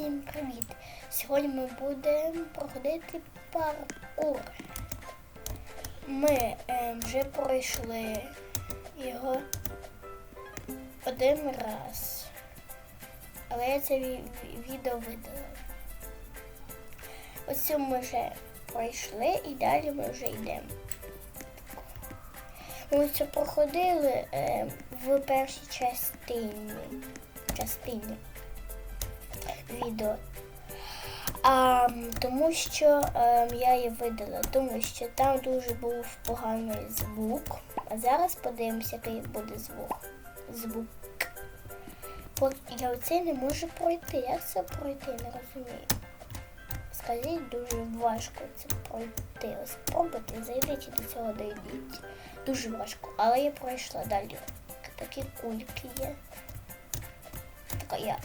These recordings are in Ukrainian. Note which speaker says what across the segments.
Speaker 1: Всім привіт! Сьогодні ми будемо проходити паркур. Ми е, вже пройшли його один раз. Але я це ві- ві- відео видала. Оцю ми вже пройшли і далі ми вже йдемо. Ми це проходили е, в першій частині. частині відео. А, тому що ем, я її видала, тому що там дуже був поганий звук. А зараз подивимося, який буде звук. Звук. Я оце не можу пройти. Як це пройти? Не розумію. Скажіть, дуже важко це пройти. Спробуйте, зайдіть і до цього дойдіть. Дуже важко. Але я пройшла далі. Такі кульки є. Така я.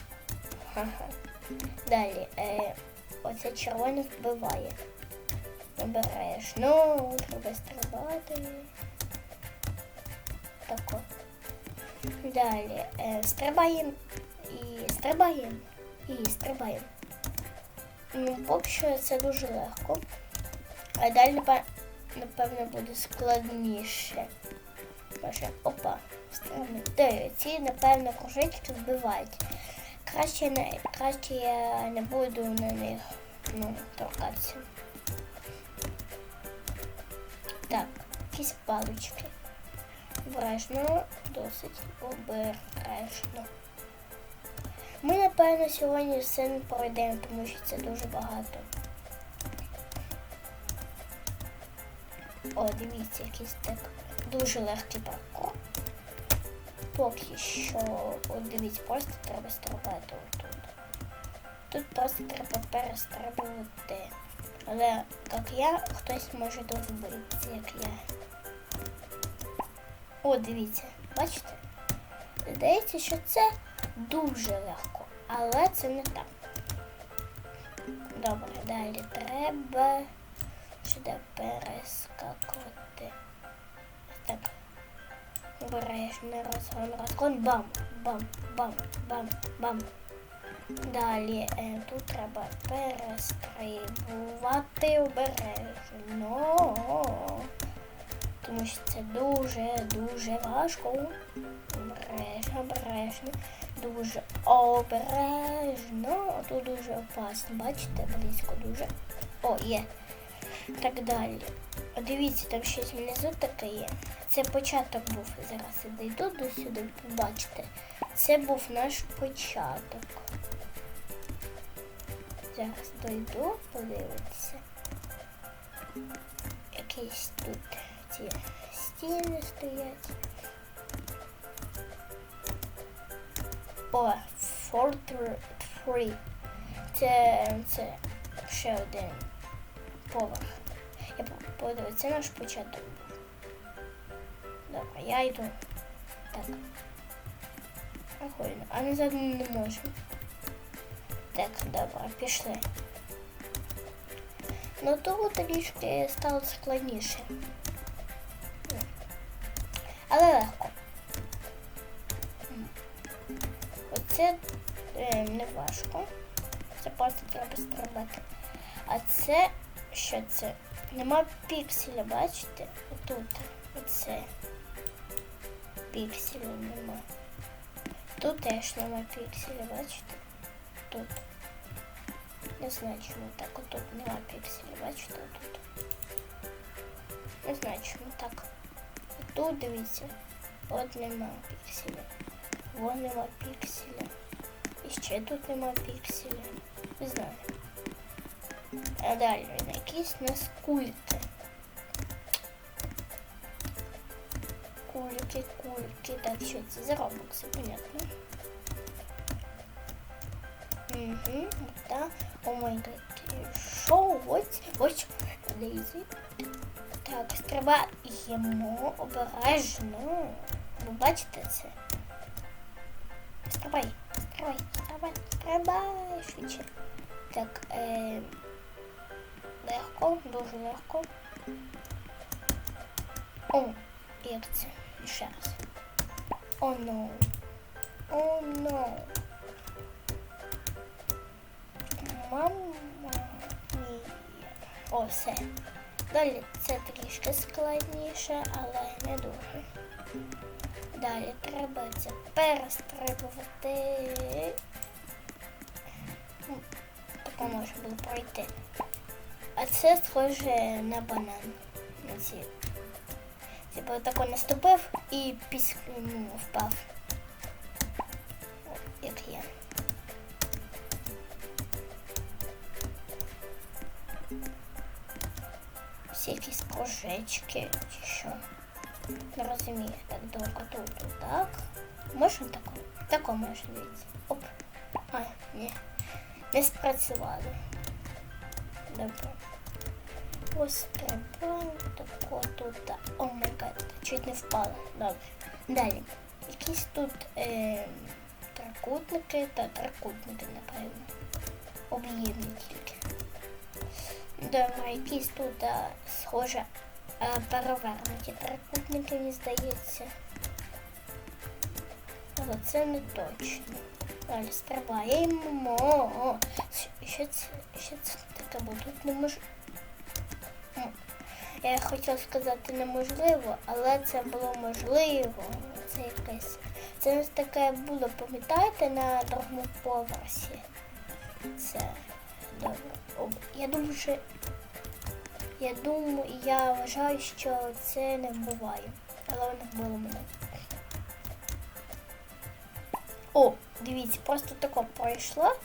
Speaker 1: Ага. Далі. Е, оце червоне вбиває. Обережно, треба стрибати. Тако. Далі. Е, стрибаємо і стрибаємо. І стрибаємо. Ну, поки що це дуже легко. А далі, напевно, буде складніше. Може, опа, стрибаємо. Ці, напевно, кружечки вбивають. Краще не краще я не буду на них ну, торкатися. Так, якісь палички. Обережно, досить обережно. Ми, напевно, сьогодні все не пройдемо, тому що це дуже багато. О, дивіться, якийсь так дуже легкий паркур. Поки що, от дивіться, просто треба стрибати отут. Тут просто треба перестрибувати. Але як я, хтось може довбитися, як я. О, дивіться, бачите? Здається, що це дуже легко, але це не так. Добре, далі треба сюди перескакувати. Так. Обережно розгон, розгон, бам, бам, бам, бам, бам. Далі е, тут треба перестрибувати обережно. Тому що це дуже-дуже важко. Обережно, обережно, дуже обережно. Тут дуже опасно. Бачите, близько дуже. О, є. Так далі. Дивіться, там щось внизу таке є. Це початок був. Зараз я дійду до сюди, побачите. Це був наш початок. Зараз дойду, подивитися. Якісь тут ці стіни стоять. О, Fort 3. Це, це ще один поверх. Я подивився, це наш початок я йду. Так. Прикольно. А назад ми не можемо. Так, добре, пішли. Ну тут трішки стало складніше. Але легко. Оце е, не важко. Це просто треба стрибати. А це що це? Нема пікселя, бачите? Отут. Оце. Пікселя нема. Тут теж нема пікселя, бачите? Тут. Не знаю, чому так. Отут нема пікселя, бачите? Отут. Не знаю, чому так. Тут дивіться. От нема пікселя. Вон нема пікселя. І ще тут нема пікселя. Не знаю. А далі якісь у Кульки. Кульки. Так, що це за робокси, понятно. Угу, да. О май гад. Що? Ось, ось. Дейзі. Так, стрибаємо обережно. Ви бачите це? Стрибай, стрибай, стрибай, стрибай швидше. Так, е, легко, дуже легко. О, як це? Ще раз. О, ну. О, ну. Мама. Ні. О, все. Далі це трішки складніше, але не дуже. Далі треба це перестрибувати. Тако можна було пройти. А це схоже на банан. На ці. Типу тако наступив і піск ну, впав. О, Як я. Всі якісь кружечки чи що. Не розумію. Так, довго тут, так. Можна тако? Тако можна дивіться. Оп. А, ні. Не спрацювало. Добре. Пострибаємо тако тут. О май гад, чуть не впала. Добре. Далі. Якісь тут е, трикутники та трикутники, напевно. Об'ємні тільки. Добре, якісь тут схоже а, перевернуті трикутники, мені здається. Але це не точно. Далі стрибаємо. Що це, що це таке, бо тут не можу. Я хотіла сказати неможливо, але це було можливо. Це якесь. Це ось таке було, пам'ятаєте, на другому поверсі. Це добре. Я думаю, що я думаю, я вважаю, що це не вбиває. Але воно вбило мене. О, дивіться, просто тако пройшло.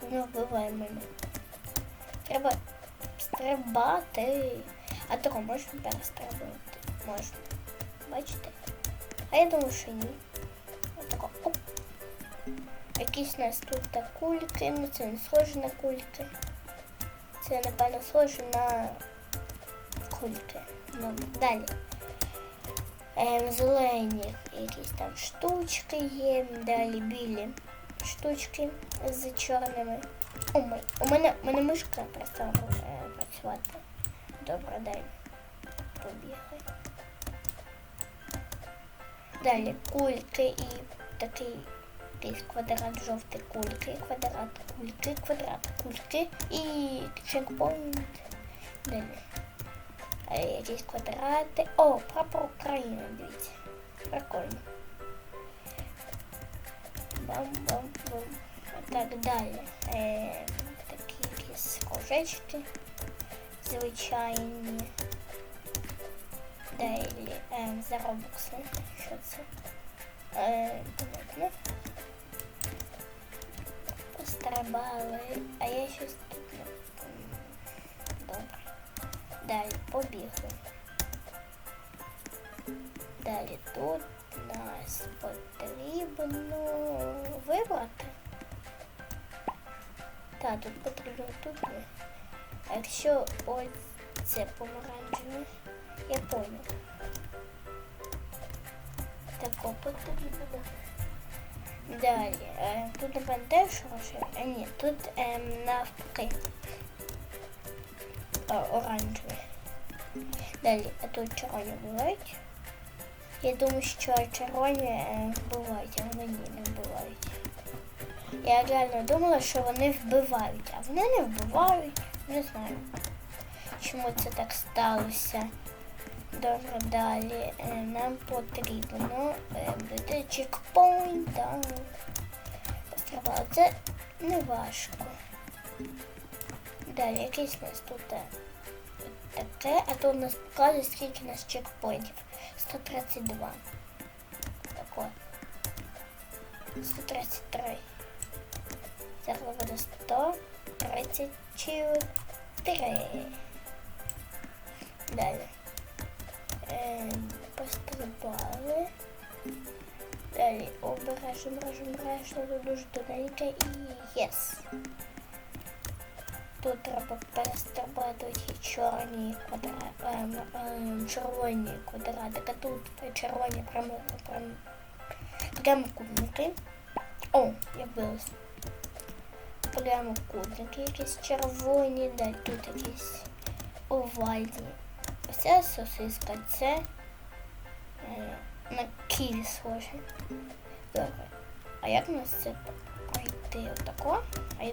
Speaker 1: Воно вбиває мене. Треба стрибати. А тако можна перестрибувати? Можна. Бачите? А я думаю, що ні. Отако. Оп. Якісь у нас тут кульки, ну це не схоже на кульки. Це, напевно, схоже на кульки. Ну, далі. Ем, зелені якісь там штучки є, далі білі штучки з чорними. О. У мене, у мене мишка перестала е, працювати. Добре, далі. Побігай. Далі кульки і такий якийсь квадрат, жовтий кульки, квадрат, кульки, квадрат, кульки і чекпоінт. Далі. Е, Якісь квадрати. О, прапор України, дивіться. Прикольно. Бам-бам-бам. Так, далі. Е, такі якісь кружечки. Звичайні. Далі. Е, заробокси. Що це? Е. Пострибали. А я щось тут не... Добре. Далі побігли. Далі тут нас потрібно вибрати. Так, тут потрібно тут. А якщо ось це помаранчеве, я понял. Тако потрібно. Далі. Е, тут напевно теж рожеве. А ні, тут ем, навпаки. О, оранжевий. Далі, а тут червоні бувають. Я думаю, що червоні е, вбивають, а вони не вбивають. Я реально думала, що вони вбивають, а вони не вбивають. Не знаю, чому це так сталося. Добре, далі е, нам потрібно е, буде чекпоінт. так. Пострибали. Це не важко. Далі якийсь у нас тут е, таке, а то у нас показує, скільки у нас чекпоінтів. 132. Так от. 133. Зараз буде 134. Далі. Ем, пострибали. Далі обережно, обережно, обережно, тут дуже тоненьке і єс. Тут треба перестрибати ті чорні квадрати, ем, ем, червоні квадратики, а тут червоні прямо, прямо, прямокутники. О, я Вилез. Прямокутники якісь червоні, далі тут якісь овальні. Оця сосиска, це е, на кіль схоже. Добре. А як нас це пройти отако? А